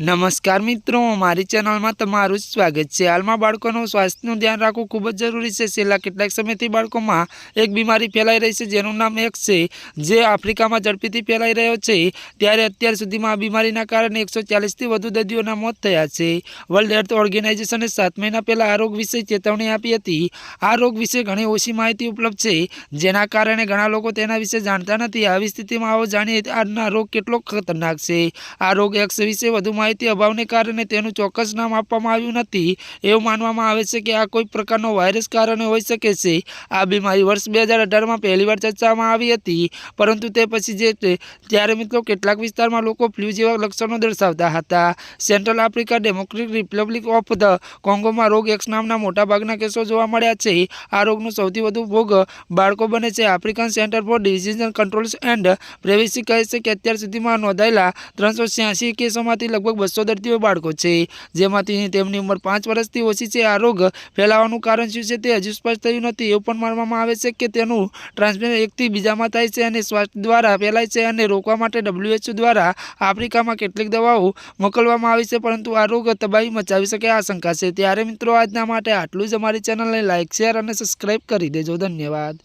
નમસ્કાર મિત્રો, મારી ચેનલમાં તમારું સ્વાગત છે. હાલમાં બાળકોનું સ્વાસ્થ્યનું ધ્યાન રાખવું ખૂબ જ જરૂરી છે. છેલ્લા કેટલાક સમયથી બાળકોમાં એક બીમારી ફેલાઈ રહી છે, જેનું નામ એક છે, જે આફ્રિકામાં ઝડપીથી ફેલાઈ રહ્યો છે. ત્યારે અત્યાર સુધીમાં આ બીમારીના કારણે એકસો ચાલીસથી વધુ દર્દીઓના મોત થયા છે. વર્લ્ડ હેલ્થ ઓર્ગેનાઇઝેશને સાત મહિના પહેલાં આ રોગ વિશે ચેતવણી આપી હતી. આ રોગ વિશે ઘણી ઓછી માહિતી ઉપલબ્ધ છે, જેના કારણે ઘણા લોકો તેના વિશે જાણતા નથી. આવી સ્થિતિમાં આવો જાણીએ આજના રોગ કેટલો ખતરનાક છે. આ રોગ એક્સ વિશે વધુ માહિતી અભાવને કારણે તેનું ચોક્કસ નામ આપવામાં આવ્યું નથી. એવું માનવામાં આવે છે કે આ કોઈ પ્રકારનો વાયરસ કારણે હોઈ શકે છે. આ બીમારી વર્ષ બે હજાર અઢારમાં પહેલીવાર ચર્ચામાં આવી હતી. પરંતુ તે પછી જે ત્યારે મિત્રો કેટલાક વિસ્તારમાં લોકો ફ્લૂ જેવા લક્ષણો દર્શાવતા હતા. Central Africa democratic republic of the કોંગોમાં રોગ એક્સ નામના મોટાભાગના કેસો જોવા મળ્યા છે. આ રોગનો સૌથી વધુ ભોગ બાળકો બને છે. African centre for disease controls and prevention કહે છે કે અત્યાર સુધીમાં નોંધાયેલા ત્રણસો કેસોમાંથી લગભગ બસો દર્દીઓ બાળકો છે. જેમાંથી તેમની ઉંમર પાંચ વર્ષથી ઓછી છે. આ રોગ ફેલાવાનું કારણ શું છે તે હજુ સ્પષ્ટ થયું નથી. એવું પણ માનવામાં આવે છે કે તેનું ટ્રાન્સમિશન એકથી બીજામાં થાય છે અને સ્વાસ્થ્ય દ્વારા ફેલાય છે અને રોકવા માટે WHO દ્વારા આફ્રિકામાં કેટલીક દવાઓ મોકલવામાં આવી છે. પરંતુ આ રોગ તબાહી મચાવી શકે આશંકા છે. ત્યારે મિત્રો, આજના માટે આટલું જ. અમારી ચેનલને લાઇક શેર અને સબસ્ક્રાઇબ કરી દેજો. ધન્યવાદ.